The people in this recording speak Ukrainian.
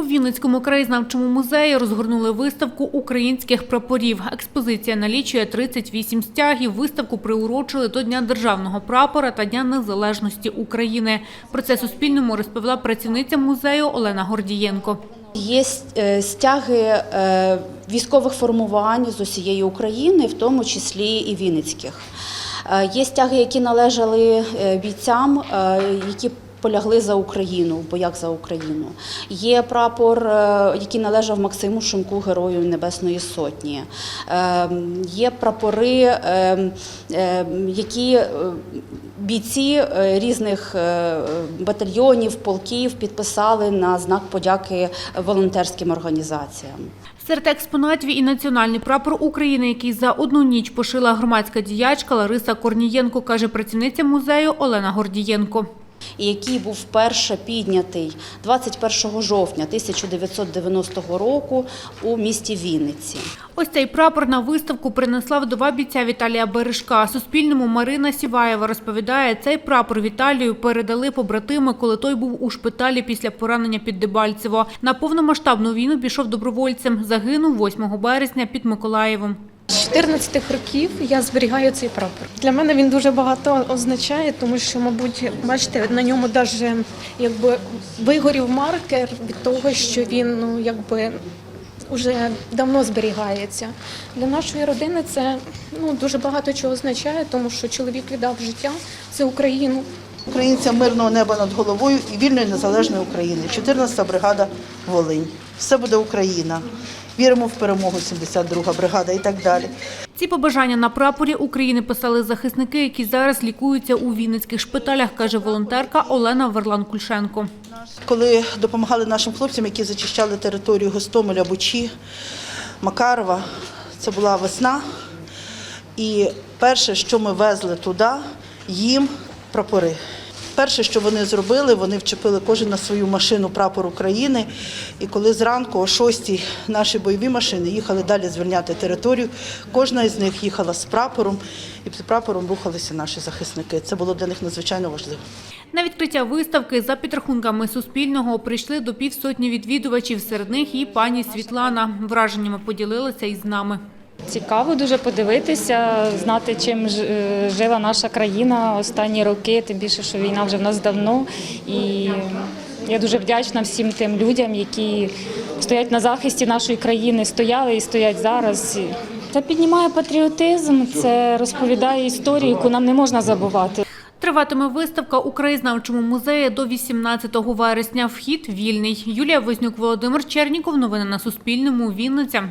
У Вінницькому краєзнавчому музеї розгорнули виставку українських прапорів. Експозиція налічує 38 стягів. Виставку приурочили до Дня державного прапора та Дня незалежності України. Про це Суспільному розповіла працівниця музею Олена Гордієнко. Є е, стяги е, військових формувань з усієї України, в тому числі і Вінницьких. Е, Є стяги, які належали бійцям, які полягли за Україну в боях за Україну. Є прапор, е, який належав Максиму Шумку, герою Небесної Сотні. Е, Є прапори, е, е, які е, бійці е, різних батальйонів, полків підписали на знак подяки волонтерським організаціям. Серед експонатів і національний прапор України, який за одну ніч пошила громадська діячка Лариса Корнієнко, каже працівниця музею Олена Гордієнко. І який був вперше піднятий 21 жовтня 1990 року у місті Вінниці. Ось цей прапор на виставку принесла вдова бійця Віталія Бережка. Суспільному Марина Сіваєва розповідає, цей прапор Віталію передали побратими, коли той був у шпиталі після поранення під Дебальцево. На повномасштабну війну пішов добровольцем. Загинув 8 березня під Миколаєвом. З 14 років я зберігаю цей прапор. Для мене він дуже багато означає, тому що, мабуть, бачите, на ньому навіть якби вигорів маркер від того, що він ну якби вже давно зберігається. Для нашої родини це ну дуже багато чого означає, тому що чоловік віддав життя за Україну. Українцям мирного неба над головою і вільної незалежної України. 14-та бригада Волинь. Все буде Україна. Віримо в перемогу, 72-га бригада і так далі. Ці побажання на прапорі України писали захисники, які зараз лікуються у вінницьких шпиталях, каже волонтерка Олена Верлан-Кульшенко. Коли допомагали нашим хлопцям, які зачищали територію Гостомеля, Бучі, Макарова, це була весна. І перше, що ми везли туди, їм прапори. Перше, що вони зробили, вони вчепили кожен на свою машину прапор України. І коли зранку о 6 наші бойові машини їхали далі звільняти територію, кожна із них їхала з прапором, і під прапором рухалися наші захисники. Це було для них надзвичайно важливо. На відкриття виставки за підрахунками Суспільного прийшли до півсотні відвідувачів. Серед них і пані Світлана. Враженнями поділилася із нами. Цікаво дуже подивитися, знати, чим е, жила наша країна останні роки, тим більше, що війна вже в нас давно. І я дуже вдячна всім тим людям, які стоять на захисті нашої країни, стояли і стоять зараз. Це піднімає патріотизм, це розповідає історію, яку нам не можна забувати. Триватиме виставка у краєзнавчому музеї до 18 вересня. Вхід вільний. Юлія Вознюк, Володимир Черніков. Новини на Суспільному. Вінниця.